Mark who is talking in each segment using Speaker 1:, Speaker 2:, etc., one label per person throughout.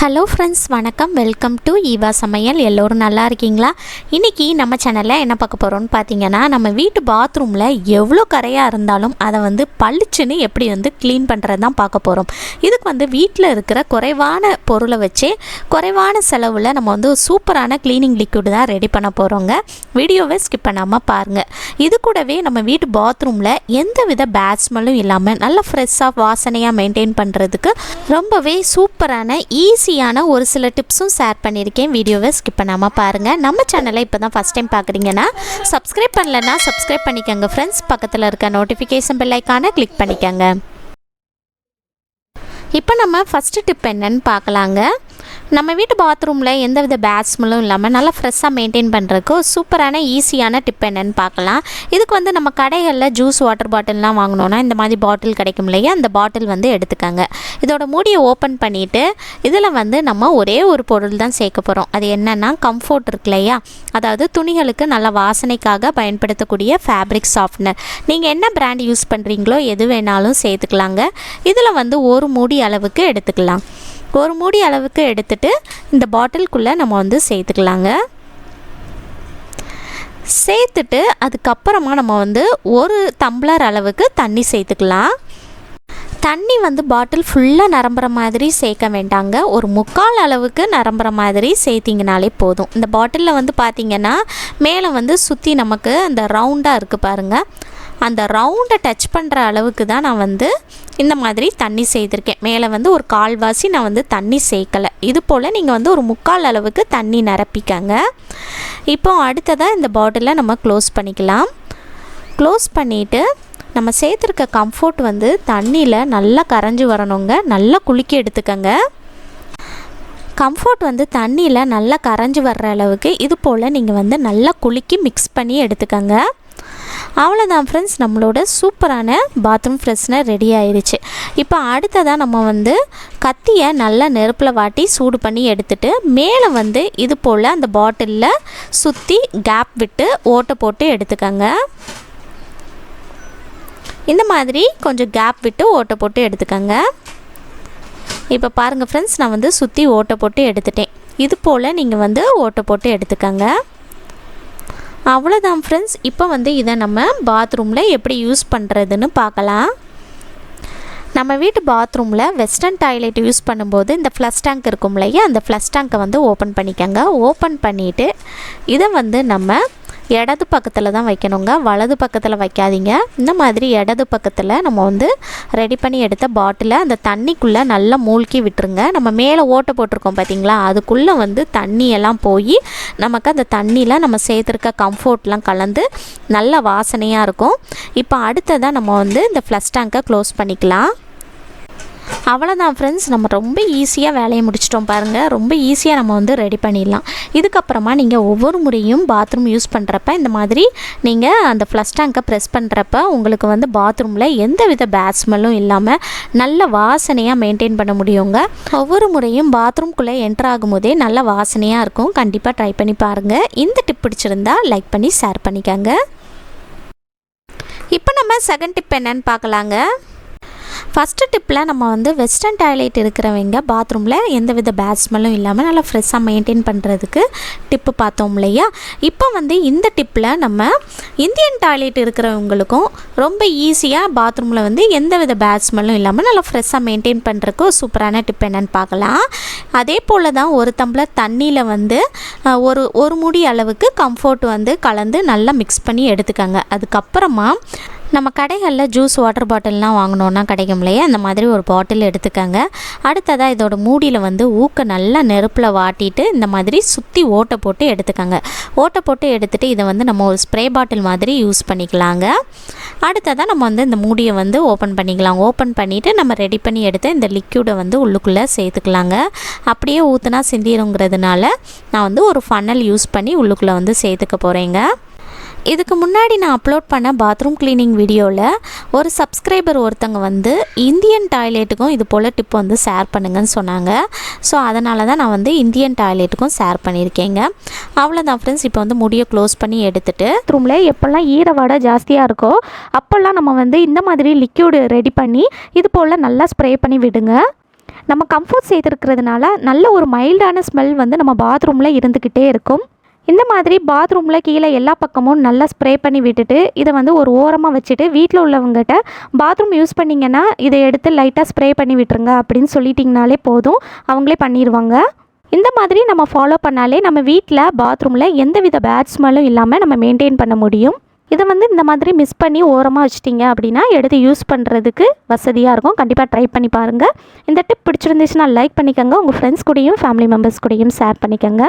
Speaker 1: Hello friends வணக்கம். Welcome to Eva சமையல். எல்லோரும் நல்லா இருக்கீங்களா? இன்றைக்கி நம்ம சேனலில் என்ன பார்க்க போகிறோம்னு பார்த்தீங்கன்னா நம்ம வீட்டு பாத்ரூமில் எவ்வளோ கரையாக இருந்தாலும் அதை வந்து பளிச்சுன்னு எப்படி வந்து க்ளீன் பண்ணுறது தான் பார்க்க போகிறோம் இதுக்கு வந்து வீட்டில் இருக்கிற குறைவான பொருளை வச்சே குறைவான செலவில் நம்ம வந்து சூப்பரான க்ளீனிங் லிக்விட் தான் ரெடி பண்ண போகிறோங்க வீடியோவை ஸ்கிப் பண்ணாமல் பாருங்கள் இது கூடவே நம்ம வீட்டு பாத்ரூமில் எந்த வித பேட் ஸ்மெல்லும் இல்லாமல் நல்லா ஃப்ரெஷ்ஷாக வாசனையாக மெயின்டைன் பண்ணுறதுக்கு ரொம்பவே சூப்பரான ஈஸி ஈஸியான ஒரு சில டிப்ஸும் ஷேர் பண்ணியிருக்கேன். வீடியோவை ஸ்கிப் பண்ணாமல் பாருங்கள் நம்ம சேனலை இப்போ தான் ஃபஸ்ட் டைம் பார்க்குறீங்கன்னா சப்ஸ்கிரைப் பண்ணலன்னா சப்ஸ்கிரைப் பண்ணிக்கோங்க ஃப்ரெண்ட்ஸ் பக்கத்தில் இருக்க நோட்டிஃபிகேஷன் பெல் கிளிக் பண்ணிக்கோங்க. இப்போ நம்ம ஃபஸ்ட்டு டிப் என்னன்னு பார்க்கலாங்க. நம்ம வீட்டு பாத்ரூமில் எந்த வித பேட் ஸ்மெல்லும் இல்லாமல் நல்லா ஃப்ரெஷ்ஷாக மெயின்டைன் பண்ணுறதுக்கு சூப்பரான ஈஸியான டிப் என்னன்னு பார்க்கலாம். இதுக்கு வந்து நம்ம கடைகளில் ஜூஸ் வாட்டர் பாட்டில்லாம் வாங்கினோன்னா இந்த மாதிரி பாட்டில் கிடைக்கும் இல்லையா? அந்த பாட்டில் வந்து எடுத்துக்கோங்க. இதோட மூடியை ஓப்பன் பண்ணிவிட்டு இதில் வந்து நம்ம ஒரே ஒரு பொருள் தான் சேர்க்க போகிறோம் அது என்னென்னா கம்ஃபோர்ட் இருக்கு இல்லையா? அதாவது துணிகளுக்கு நல்ல வாசனைக்காக பயன்படுத்தக்கூடிய ஃபேப்ரிக் சாஃப்ட்னர் நீங்கள் என்ன பிராண்ட் யூஸ் பண்ணுறீங்களோ எது வேணாலும் சேர்த்துக்கலாங்க. இதில் வந்து ஒரு மூடி அளவுக்கு எடுத்துக்கலாம். ஒரு மூடி அளவுக்கு எடுத்துட்டு இந்த பாட்டிலுக்குள்ளே நம்ம வந்து சேர்த்துக்கலாங்க. சேர்த்துட்டு அதுக்கப்புறமா நம்ம வந்து ஒரு தம்ளர் அளவுக்கு தண்ணி சேர்த்துக்கலாம். தண்ணி வந்து பாட்டில் ஃபுல்லாக நிரம்புற மாதிரி சேர்க்க வேண்டாங்க. ஒரு முக்கால் அளவுக்கு நிரம்புற மாதிரி சேர்த்திங்கனாலே போதும். இந்த பாட்டிலில் வந்து பார்த்திங்கன்னா மேலே வந்து சுற்றி நமக்கு அந்த ரவுண்டாக இருக்குது பாருங்கள் அந்த ரவுண்டை டச் பண்ணுற அளவுக்கு தான் நான் வந்து இந்த மாதிரி தண்ணி செய்திருக்கேன் மேலே வந்து ஒரு கால்வாசி நான் வந்து தண்ணி சேர்க்கலை. இது போல் நீங்கள் வந்து ஒரு முக்கால் அளவுக்கு தண்ணி நிரப்பிக்கங்க. இப்போ அடுத்ததாக இந்த பாட்டிலை நம்ம க்ளோஸ் பண்ணிக்கலாம். க்ளோஸ் பண்ணிவிட்டு நம்ம சேர்த்துருக்க கம்ஃபோர்ட் வந்து தண்ணியில் நல்லா கரைஞ்சி வரணுங்க. நல்லா குலுக்கி எடுத்துக்கங்க. கம்ஃபோர்ட் வந்து தண்ணியில் நல்லா கரைஞ்சி வர்ற அளவுக்கு இது போல் நீங்கள் வந்து நல்லா குலுக்கி மிக்ஸ் பண்ணி எடுத்துக்கங்க. அவ்வளோதான் ஃப்ரெண்ட்ஸ் நம்மளோட சூப்பரான பாத்ரூம் ஃப்ரெஷ்னர் ரெடி ஆயிடுச்சு இப்போ அடுத்ததாக நம்ம வந்து கத்தியை நல்லா நெருப்பில் வாட்டி சூடு பண்ணி எடுத்துட்டு மேலே வந்து இது போல் அந்த பாட்டிலில் சுற்றி கேப் விட்டு ஓட்டை போட்டு எடுத்துக்கோங்க. இந்த மாதிரி கொஞ்சம் கேப் விட்டு ஓட்டை போட்டு எடுத்துக்கங்க. இப்போ பாருங்கள் ஃப்ரெண்ட்ஸ் நான் வந்து சுற்றி ஓட்டை போட்டு எடுத்துட்டேன். இது போல் நீங்கள் வந்து ஓட்டை போட்டு எடுத்துக்கோங்க. அவ்வளோதான் ஃப்ரெண்ட்ஸ் இப்போ வந்து இதை நம்ம பாத்ரூமில் எப்படி யூஸ் பண்ணுறதுன்னு பார்க்கலாம். நம்ம வீட்டு பாத்ரூமில் வெஸ்டர்ன் டாய்லெட் யூஸ் பண்ணும்போது இந்த ஃப்ளஷ் டேங்க் இருக்கும் இல்லையா? அந்த ஃப்ளஷ் டேங்க்கை வந்து ஓப்பன் பண்ணிக்கோங்க. ஓப்பன் பண்ணிவிட்டு இதை வந்து நம்ம இடது பக்கத்தில் தான் வைக்கணுங்க. வலது பக்கத்தில் வைக்காதீங்க. இந்த மாதிரி இடது பக்கத்தில் நம்ம வந்து ரெடி பண்ணி எடுத்த பாட்டிலை அந்த தண்ணிக்குள்ளே நல்லா மூழ்கி விட்டுருங்க. நம்ம மேலே ஓட்டை போட்டிருக்கோம் பார்த்தீங்களா அதுக்குள்ளே வந்து தண்ணியெல்லாம் போய் நமக்கு அந்த தண்ணியில் நம்ம சேர்த்துருக்க கம்ஃபோர்ட்லாம் கலந்து நல்ல வாசனையாக இருக்கும். இப்போ அடுத்ததாக நம்ம வந்து இந்த ஃப்ளஷ் டேங்கை க்ளோஸ் பண்ணிக்கலாம். அவ்வளோதான் ஃப்ரெண்ட்ஸ் நம்ம ரொம்ப ஈஸியாக வேலையை முடிச்சிட்டோம் பாருங்கள் ரொம்ப ஈஸியாக நம்ம வந்து ரெடி பண்ணிடலாம். இதுக்கப்புறமா நீங்கள் ஒவ்வொரு முறையும் பாத்ரூம் யூஸ் பண்ணுறப்ப இந்த மாதிரி நீங்கள் அந்த ஃப்ளஷ் டேங்கை ப்ரெஸ் பண்ணுறப்ப உங்களுக்கு வந்து பாத்ரூமில் எந்த வித பேட் ஸ்மெல்லும் இல்லாமல் நல்ல வாசனையாக மெயின்டைன் பண்ண முடியுங்க. ஒவ்வொரு முறையும் பாத்ரூம்குள்ளே என்டர் ஆகும்போதே நல்ல வாசனையாக இருக்கும். கண்டிப்பாக ட்ரை பண்ணி பாருங்கள் இந்த டிப் பிடிச்சிருந்தா லைக் பண்ணி ஷேர் பண்ணிக்கோங்க. இப்போ நம்ம செகண்ட் டிப் என்னன்னு பார்க்கலாங்க. ஃபஸ்ட்டு டிப்பில் நம்ம வந்து வெஸ்டர்ன் டாய்லெட் இருக்கிறவங்க பாத்ரூமில் எந்த வித பேட் ஸ்மெல்லும் இல்லாமல் நல்லா ஃப்ரெஷ்ஷாக மெயின்டைன் பண்ணுறதுக்கு டிப்பு பார்த்தோம் இல்லையா? இப்போ வந்து இந்த டிப்பில் நம்ம இந்தியன் டாய்லெட் இருக்கிறவங்களுக்கும் ரொம்ப ஈஸியாக பாத்ரூமில் வந்து எந்த வித பேட் ஸ்மெல்லும் இல்லாமல் நல்லா ஃப்ரெஷ்ஷாக மெயின்டைன் பண்ணுறதுக்கு ஒரு சூப்பரான டிப் என்னென்னு பார்க்கலாம். அதே போல் தான் ஒரு டம்ளர் தண்ணியில் வந்து ஒரு ஒரு முடி அளவுக்கு கம்ஃபோர்ட் வந்து கலந்து நல்லா மிக்ஸ் பண்ணி எடுத்துக்கோங்க. அதுக்கப்புறமா நம்ம கடைகளில் ஜூஸ் வாட்டர் பாட்டில்லாம் வாங்கினோன்னா கிடைக்கும் இல்லையா அந்த மாதிரி ஒரு பாட்டில் எடுத்துக்கோங்க. அடுத்ததாக இதோட மூடியில் வந்து ஊக்க நல்லா நெருப்பில் வாட்டிட்டு இந்த மாதிரி சுற்றி ஓட்டை போட்டு எடுத்துக்கோங்க. ஓட்டை போட்டு எடுத்துகிட்டு இதை வந்து நம்ம ஒரு ஸ்ப்ரே பாட்டில் மாதிரி யூஸ் பண்ணிக்கலாங்க. அடுத்ததாக நம்ம வந்து இந்த மூடியை வந்து ஓப்பன் பண்ணிக்கலாம். ஓப்பன் பண்ணிவிட்டு நம்ம ரெடி பண்ணி எடுத்து இந்த லிக்யூடை வந்து உள்ளுக்குள்ளே சேர்த்துக்கலாங்க. அப்படியே ஊற்றுனா சிந்திருங்கிறதுனால நான் வந்து ஒரு ஃபனல் யூஸ் பண்ணி உள்ளுக்குள்ளே வந்து சேர்த்துக்க போகிறேங்க இதுக்கு முன்னாடி நான் அப்லோட் பண்ண பாத்ரூம் க்ளீனிங் வீடியோவில் ஒரு சப்ஸ்கிரைபர் ஒருத்தங்க வந்து இந்தியன் டாய்லெட்டுக்கும் இது போல் டிப் வந்து ஷேர் பண்ணுங்கன்னு சொன்னாங்க. ஸோ அதனால தான் நான் வந்து இந்தியன் டாய்லெட்டுக்கும் ஷேர் பண்ணியிருக்கேங்க. அவ்வளோதான் ஃப்ரெண்ட்ஸ் இப்போ வந்து முடியை க்ளோஸ் பண்ணி எடுத்துகிட்டு ரூமில் எப்போல்லாம் ஈரவாடை ஜாஸ்தியாக இருக்கோ அப்போல்லாம் நம்ம வந்து இந்த மாதிரி லிக்யூடு ரெடி பண்ணி இது போல் நல்லா ஸ்ப்ரே பண்ணி விடுங்க.
Speaker 2: நம்ம கம்ஃபர்ட் செய்திருக்கிறதுனால நல்ல ஒரு மைல்டான ஸ்மெல் வந்து நம்ம பாத்ரூமில் இருந்துக்கிட்டே இருக்கும். இந்த மாதிரி பாத்ரூமில் கீழே எல்லா பக்கமும் நல்லா ஸ்ப்ரே பண்ணி விட்டுட்டு இதை வந்து ஒரு ஓரமாக வச்சுட்டு வீட்டில் உள்ளவங்ககிட்ட பாத்ரூம் யூஸ் பண்ணிங்கன்னா இதை எடுத்து லைட்டாக ஸ்ப்ரே பண்ணி விட்டுருங்க அப்படின்னு சொல்லிட்டிங்கனாலே போதும். அவங்களே பண்ணிடுவாங்க இந்த மாதிரி நம்ம ஃபாலோ பண்ணாலே நம்ம வீட்டில் பாத்ரூமில் எந்தவித பேட் ஸ்மெல்லும் இல்லாமல் நம்ம மெயின்டைன் பண்ண முடியும். இதை வந்து இந்த மாதிரி மிஸ் பண்ணி ஓரமாக வச்சிட்டிங்க அப்படின்னா எடுத்து யூஸ் பண்ணுறதுக்கு வசதியாக இருக்கும். கண்டிப்பாக ட்ரை பண்ணி பாருங்கள் இந்த டிப் பிடிச்சிருந்துச்சுன்னா லைக் பண்ணிக்கோங்க. உங்கள் ஃப்ரெண்ட்ஸ் கூடயும் ஃபேமிலி மெம்பர்ஸ் கூடயும் ஷேர் பண்ணிக்கோங்க.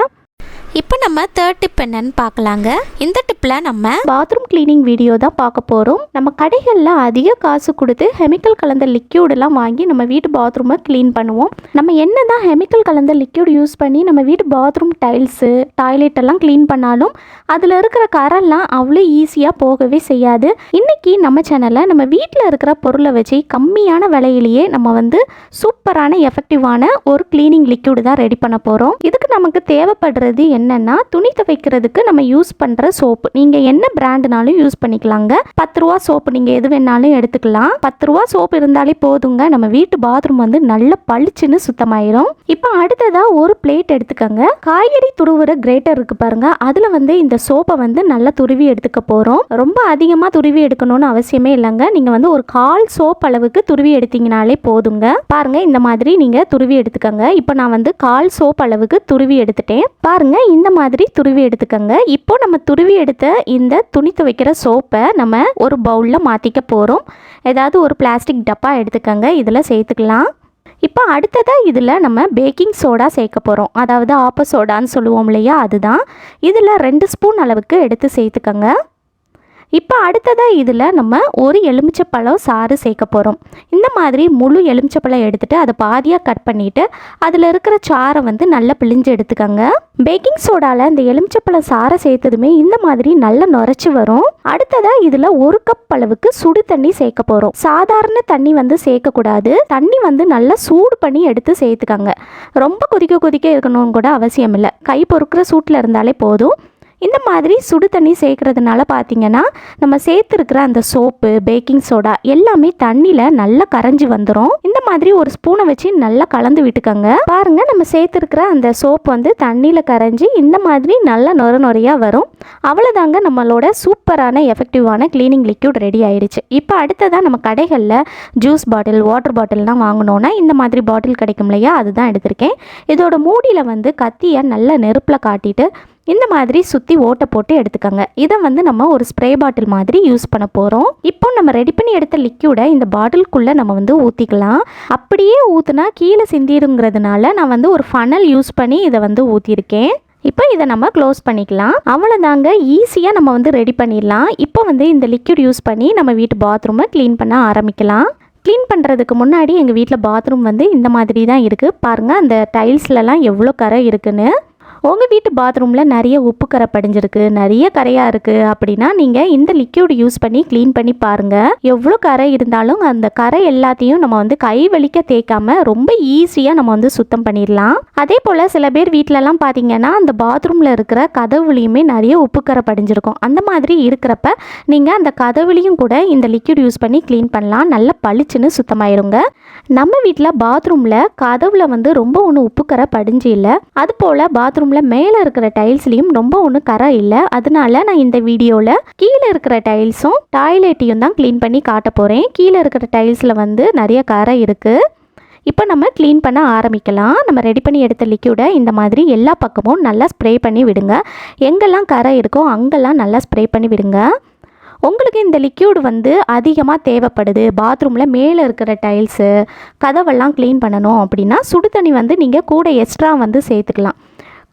Speaker 2: இப்போ நம்ம தேர்ட் டிப் என்னன்னு பார்க்கலாங்க. இந்த டிப்பில் நம்ம பாத்ரூம் கிளீனிங் வீடியோ தான் பார்க்க போகிறோம் நம்ம கடைகளில் அதிக காசு கொடுத்து கெமிக்கல் கலந்த லிக்யூடெல்லாம் வாங்கி நம்ம வீட்டு பாத்ரூமை க்ளீன் பண்ணுவோம். நம்ம என்ன தான் கெமிக்கல் கலந்த லிக்யூட் யூஸ் பண்ணி நம்ம வீட்டு பாத்ரூம் டைல்ஸு டாய்லெட் எல்லாம் க்ளீன் பண்ணாலும் அதில் இருக்கிற கரெல்லாம் அவ்வளோ ஈஸியாக போகவே செய்யாது. இன்றைக்கி நம்ம சேனலில் நம்ம வீட்டில் இருக்கிற பொருளை வச்சு கம்மியான விலையிலேயே நம்ம வந்து சூப்பரான எஃபெக்டிவான ஒரு க்ளீனிங் லிக்யூடு தான் ரெடி பண்ண போகிறோம் இதுக்கு நமக்கு தேவைப்படுறது என்னென்னா துணி துவைக்கிறதுக்கு நம்ம யூஸ் பண்ணுற சோப்பு நீங்கள் என்ன பிராண்டுனாலும் யூஸ் பண்ணிக்கலாங்க. பத்து ரூபா சோப்பு நீங்கள் எது வேணாலும் எடுத்துக்கலாம். பத்து ரூபா சோப்பு இருந்தாலே போதுங்க. நம்ம வீட்டு பாத்ரூம் வந்து நல்ல பளிச்சுன்னு சுத்தமாயிரும். இப்போ அடுத்ததாக ஒரு பிளேட் எடுத்துக்கோங்க. காய்கறி துருவுற கிரேட்டர் இருக்கு பாருங்க. அதில் வந்து இந்த சோப்பை வந்து நல்லா துருவி எடுத்துக்க போகிறோம் ரொம்ப அதிகமாக துருவி எடுக்கணும்னு அவசியமே இல்லைங்க. நீங்கள் வந்து ஒரு கால் சோப் அளவுக்கு துருவி எடுத்தீங்கனாலே போதுங்க. பாருங்க இந்த மாதிரி நீங்கள் துருவி எடுத்துக்கோங்க. இப்போ நான் வந்து கால் சோப் அளவுக்கு துருவி எடுத்துட்டேன். பாருங்க இந்த மாதிரி துருவி எடுத்துக்கோங்க. இப்போ நம்ம துருவி எடுத்த இந்த துணி துவைக்கிற சோப்பை நம்ம ஒரு பவுலில் மாற்றிக்க போகிறோம் ஏதாவது ஒரு பிளாஸ்டிக் டப்பா எடுத்துக்கோங்க இதில் சேர்த்துக்கலாம். இப்போ அடுத்ததாக இதில் நம்ம பேக்கிங் சோடா சேர்க்க போகிறோம் அதாவது ஆப்ப சோடான்னு சொல்லுவோம் இல்லையா அதுதான். இதில் ரெண்டு ஸ்பூன் அளவுக்கு எடுத்து சேர்த்துக்கோங்க. இப்போ அடுத்ததாக இதில் நம்ம ஒரு எலுமிச்சப்பழம் சாறு சேர்க்க போகிறோம் இந்த மாதிரி முழு எலுமிச்சப்பழம் எடுத்துகிட்டு அதை பாதியாக கட் பண்ணிவிட்டு அதில் இருக்கிற சாறை வந்து நல்லா பிழிஞ்சு எடுத்துக்கோங்க. பேக்கிங் சோடாவில் இந்த எலுமிச்சப்பழம் சாறை சேர்த்ததுமே இந்த மாதிரி நல்லா நுரைச்சி வரும். அடுத்ததாக இதில் ஒரு கப் அளவுக்கு சுடு தண்ணி சேர்க்க போகிறோம் சாதாரண தண்ணி வந்து சேர்க்கக்கூடாது தண்ணி வந்து நல்லா சூடு பண்ணி எடுத்து சேர்த்துக்கோங்க. ரொம்ப கொதிக்க கொதிக்க இருக்கணும்னு கூட அவசியம் இல்லை. கை பொறுக்கிற சூட்டில் இருந்தாலே போதும். இந்த மாதிரி சுடு தண்ணி சேர்க்குறதுனால பார்த்தீங்கன்னா நம்ம சேர்த்துருக்கிற அந்த சோப்பு பேக்கிங் சோடா எல்லாமே தண்ணியில் நல்லா கரைஞ்சி வந்துடும் இந்த மாதிரி ஒரு ஸ்பூனை வச்சு நல்லா கலந்து விட்டுக்கோங்க. பாருங்கள் நம்ம சேர்த்துருக்கிற அந்த சோப் வந்து தண்ணியில் கரைஞ்சி இந்த மாதிரி நல்லா நொர நொறையாக வரும். அவ்வளோதாங்க நம்மளோட சூப்பரான எஃபெக்டிவான க்ளீனிங் லிக்யூட் ரெடி ஆயிடுச்சு இப்போ அடுத்ததாக நம்ம கடைகளில் ஜூஸ் பாட்டில் வாட்டர் பாட்டில்லாம் வாங்கினோன்னா இந்த மாதிரி பாட்டில் கிடைக்கும் இல்லையா அதுதான் எடுத்திருக்கேன். இதோட மூடியில் வந்து கத்தியை நல்லா நெருப்பில் காட்டிட்டு இந்த மாதிரி சுற்றி ஓட்டை போட்டு எடுத்துக்கோங்க. இதை வந்து நம்ம ஒரு ஸ்ப்ரே பாட்டில் மாதிரி யூஸ் பண்ண போகிறோம் இப்போ நம்ம ரெடி பண்ணி எடுத்த லிக்யூடை இந்த பாட்டிலுக்குள்ளே நம்ம வந்து ஊற்றிக்கலாம் அப்படியே ஊற்றுனா கீழே சிந்திடுங்கிறதுனால நான் வந்து ஒரு ஃபனல் யூஸ் பண்ணி இதை வந்து ஊற்றிருக்கேன் இப்போ இதை நம்ம க்ளோஸ் பண்ணிக்கலாம். அவ்வளோதாங்க ஈஸியாக நம்ம வந்து ரெடி பண்ணிடலாம். இப்போ வந்து இந்த லிக்யூட் யூஸ் பண்ணி நம்ம வீட்டு பாத்ரூமை க்ளீன் பண்ண ஆரம்பிக்கலாம். க்ளீன் பண்ணுறதுக்கு முன்னாடி எங்கள் வீட்டில் பாத்ரூம் வந்து இந்த மாதிரி தான் இருக்குது பாருங்கள் அந்த டைல்ஸ்லலாம் எவ்வளோ கரை இருக்குன்னு. உங்கள் வீட்டு பாத்ரூமில் நிறைய உப்பு கரை படிஞ்சிருக்கு நிறைய கரையாக இருக்குது அப்படின்னா நீங்கள் இந்த லிக்யூட் யூஸ் பண்ணி க்ளீன் பண்ணி பாருங்கள் எவ்வளோ கரை இருந்தாலும் அந்த கரை எல்லாத்தையும் நம்ம வந்து கை வலிக்க தேய்க்காம ரொம்ப ஈஸியாக நம்ம வந்து சுத்தம் பண்ணிடலாம். அதே போல் சில பேர் வீட்டிலலாம் பார்த்தீங்கன்னா அந்த பாத்ரூமில் இருக்கிற கதவுலையுமே நிறைய உப்பு கரை படிஞ்சிருக்கும். அந்த மாதிரி இருக்கிறப்ப நீங்கள் அந்த கதவுலையும் கூட இந்த லிக்யூட் யூஸ் பண்ணி க்ளீன் பண்ணலாம். நல்லா பளிச்சுன்னு சுத்தமாயிருங்க. நம்ம வீட்டில் பாத்ரூமில் கதவில் வந்து ரொம்ப ஒன்று உப்பு கரை படிஞ்சு இல்லை. அது போல் ரூமில் மேலே இருக்கிற டைல்ஸ்லேயும் ரொம்ப ஒன்றும் கரை இல்லை அதனால நான் இந்த வீடியோவில் கீழே இருக்கிற டைல்ஸும் டாய்லெட்டையும் தான் க்ளீன் பண்ணி காட்ட போகிறேன் கீழே இருக்கிற டைல்ஸில் வந்து நிறைய கரை இருக்குது இப்போ நம்ம க்ளீன் பண்ண ஆரம்பிக்கலாம் நம்ம ரெடி பண்ணி எடுத்த லிக்யூடை இந்த மாதிரி எல்லா பக்கமும் நல்லா ஸ்ப்ரே பண்ணி விடுங்க எங்கெல்லாம் கரை இருக்கோ அங்கெல்லாம் நல்லா ஸ்ப்ரே பண்ணி விடுங்க உங்களுக்கு இந்த லிக்யூடு வந்து அதிகமாக தேவைப்படுது பாத்ரூமில் மேலே இருக்கிற டைல்ஸு கதவெல்லாம் க்ளீன் பண்ணணும் அப்படின்னா சுடு தண்ணி வந்து நீங்கள் கூட எக்ஸ்ட்ரா வந்து சேர்த்துக்கலாம்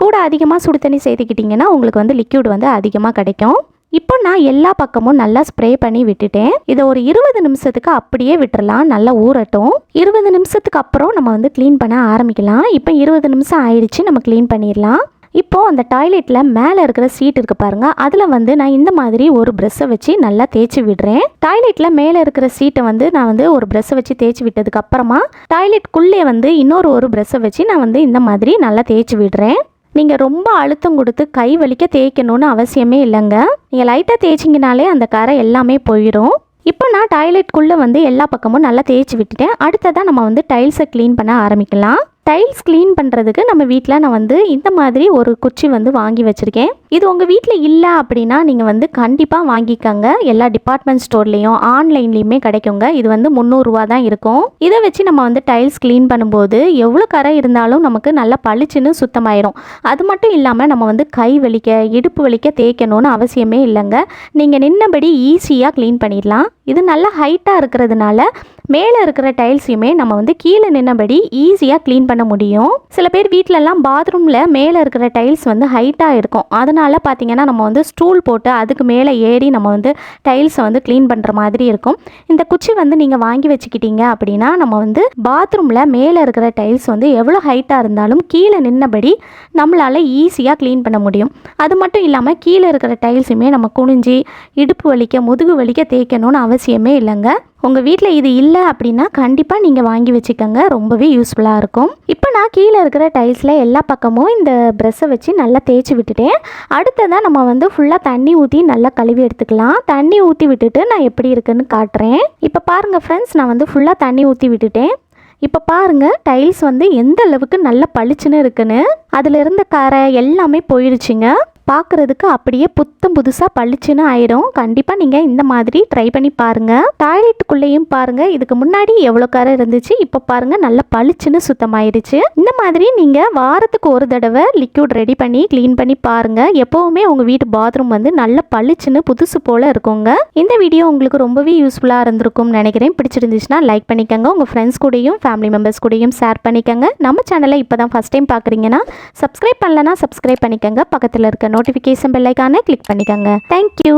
Speaker 2: கூட அதிகமாக சுடு தண்ணி சேர்த்துக்கிட்டிங்கன்னா உங்களுக்கு வந்து லிக்யூட் வந்து அதிகமாக கிடைக்கும். இப்போ நான் எல்லா பக்கமும் நல்லா ஸ்ப்ரே பண்ணி விட்டுட்டேன். இதை ஒரு இருபது நிமிஷத்துக்கு அப்படியே விட்டுறலாம் நல்லா ஊறட்டும். இருபது நிமிஷத்துக்கு அப்புறம் நம்ம வந்து க்ளீன் பண்ண ஆரம்பிக்கலாம். இப்போ இருபது நிமிஷம் ஆயிடுச்சு நம்ம க்ளீன் பண்ணிடலாம். இப்போது அந்த டாய்லெட்டில் மேலே இருக்கிற சீட் இருக்குது பாருங்கள் அதில் வந்து நான் இந்த மாதிரி ஒரு ப்ரெஷ்ஷை வச்சு நல்லா தேய்ச்சி விடுறேன். டாய்லெட்டில் மேலே இருக்கிற சீட்டை வந்து நான் வந்து ஒரு ப்ரெஷ்ஷை வச்சு தேய்ச்சி விட்டதுக்கப்புறமா டாய்லெட்குள்ளே வந்து இன்னொரு ஒரு ப்ரெஷ்ஷை வச்சு நான் வந்து இந்த மாதிரி நல்லா தேய்ச்சி விடுறேன். நீங்கள் ரொம்ப அழுத்தம் கொடுத்து கை வலிக்க தேய்க்கணும்னு அவசியமே இல்லைங்க. நீங்கள் லைட்டாக தேய்ச்சிங்கனாலே அந்த கரை எல்லாமே போயிடும். இப்போ நான் டாய்லெட்குள்ளே வந்து எல்லா பக்கமும் நல்லா தேய்ச்சி விட்டுட்டேன். அடுத்ததாக நம்ம வந்து டைல்ஸை க்ளீன் பண்ண ஆரம்பிக்கலாம். டைல்ஸ் க்ளீன் பண்ணுறதுக்கு நம்ம வீட்டில் நான் வந்து இந்த மாதிரி ஒரு குச்சி வந்து வாங்கி வச்சுருக்கேன். இது உங்கள் வீட்டில் இல்லை அப்படின்னா நீங்கள் வந்து கண்டிப்பாக வாங்கிக்கோங்க. எல்லா டிபார்ட்மெண்ட் ஸ்டோர்லேயும் ஆன்லைன்லேயுமே கிடைக்குங்க. இது வந்து முந்நூறுரூவா தான் இருக்கும். இதை வச்சு நம்ம வந்து டைல்ஸ் க்ளீன் பண்ணும்போது எவ்வளோ கரை இருந்தாலும் நமக்கு நல்லா பளிச்சுன்னு சுத்தமாயிரும். அது மட்டும் இல்லாமல் நம்ம வந்து கை வலிக்க இடுப்பு வலிக்க தேய்க்கணும்னு அவசியமே இல்லைங்க. நீங்கள் நின்னபடி ஈஸியாக க்ளீன் பண்ணிடலாம். இது நல்லா ஹைட்டாக இருக்கிறதுனால மேலே இருக்கிற டைல்ஸையுமே நம்ம வந்து கீழே நின்னபடி ஈஸியாக க்ளீன் பண்ண முடியும். சில பேர் வீட்டிலலாம் பாத்ரூமில் மேலே இருக்கிற டைல்ஸ் வந்து ஹைட்டாக இருக்கும். அதனால் பார்த்தீங்கன்னா நம்ம வந்து ஸ்டூல் போட்டு அதுக்கு மேலே ஏறி நம்ம வந்து டைல்ஸை வந்து க்ளீன் பண்ணுற மாதிரி இருக்கும். இந்த குச்சி வந்து நீங்கள் வாங்கி வச்சுக்கிட்டீங்க அப்படின்னா நம்ம வந்து பாத்ரூமில் மேலே இருக்கிற டைல்ஸ் வந்து எவ்வளோ ஹைட்டாக இருந்தாலும் கீழே நின்னபடி நம்மளால் ஈஸியாக க்ளீன் பண்ண முடியும். அது மட்டும் இல்லாமல் கீழே இருக்கிற டைல்ஸுமே நம்ம குனிஞ்சி இடுப்பு வலிக்க முதுகு வலிக்க தேய்க்கணும்னு அவசியமே இல்லைங்க. உங்கள் வீட்டில் இது இல்லை அப்படின்னா கண்டிப்பாக நீங்கள் வாங்கி வச்சுக்கோங்க. ரொம்பவே யூஸ்ஃபுல்லாக இருக்கும். இப்போ நான் கீழே இருக்கிற டைல்ஸில் எல்லா பக்கமும் இந்த ப்ரெஷ்ஷை வச்சு நல்லா தேய்ச்சி விட்டுட்டேன். அடுத்ததாக நம்ம வந்து ஃபுல்லாக தண்ணி ஊற்றி நல்லா கழுவி எடுத்துக்கலாம். தண்ணி ஊற்றி விட்டுட்டு நான் எப்படி இருக்குன்னு காட்டுறேன். இப்போ பாருங்கள் ஃப்ரெண்ட்ஸ் நான் வந்து ஃபுல்லாக தண்ணி ஊற்றி விட்டுட்டேன். இப்போ பாருங்கள் டைல்ஸ் வந்து எந்த அளவுக்கு நல்லா பளிச்சுன்னு இருக்குன்னு. அதில் இருந்த கரை எல்லாமே போயிடுச்சுங்க பார்க்குறதுக்கு அப்படியே புத்தம் புதுசாக பளிச்சுன்னு ஆயிடும். கண்டிப்பாக நீங்கள் இந்த மாதிரி ட்ரை பண்ணி பாருங்கள் டாய்லெட்டுக்குள்ளேயும் பாருங்கள் இதுக்கு முன்னாடி எவ்வளோ கரை இருந்துச்சு இப்போ பாருங்கள் நல்லா பளிச்சுன்னு சுத்தமாயிடுச்சு. இந்த மாதிரி நீங்கள் வாரத்துக்கு ஒரு தடவை லிக்யூட் ரெடி பண்ணி க்ளீன் பண்ணி பாருங்கள் எப்போவுமே உங்கள் வீட்டு பாத்ரூம் வந்து நல்லா பளிச்சுன்னு புதுசு போல் இருக்குங்க. இந்த வீடியோ உங்களுக்கு ரொம்பவே யூஸ்ஃபுல்லாக இருந்திருக்கும்னு நினைக்கிறேன். பிடிச்சிருந்துச்சுன்னா லைக் பண்ணிக்கோங்க. உங்கள் ஃப்ரெண்ட்ஸ் கூடயும் ஃபேமிலி மெம்பர்ஸ் கூடயும் ஷேர் பண்ணிக்கோங்க. நம்ம சேனலை இப்போ தான் ஃபஸ்ட் டைம் பார்க்குறீங்கன்னா சப்ஸ்கிரைப் பண்ணலன்னா சப்ஸ்கிரைப் பண்ணிக்கோங்க. பக்கத்தில் இருக்க நோட்டிஃபிகேஷன் பெல்லைக்கான கிளிக் பண்ணிக்கோங்க. தேங்க்யூ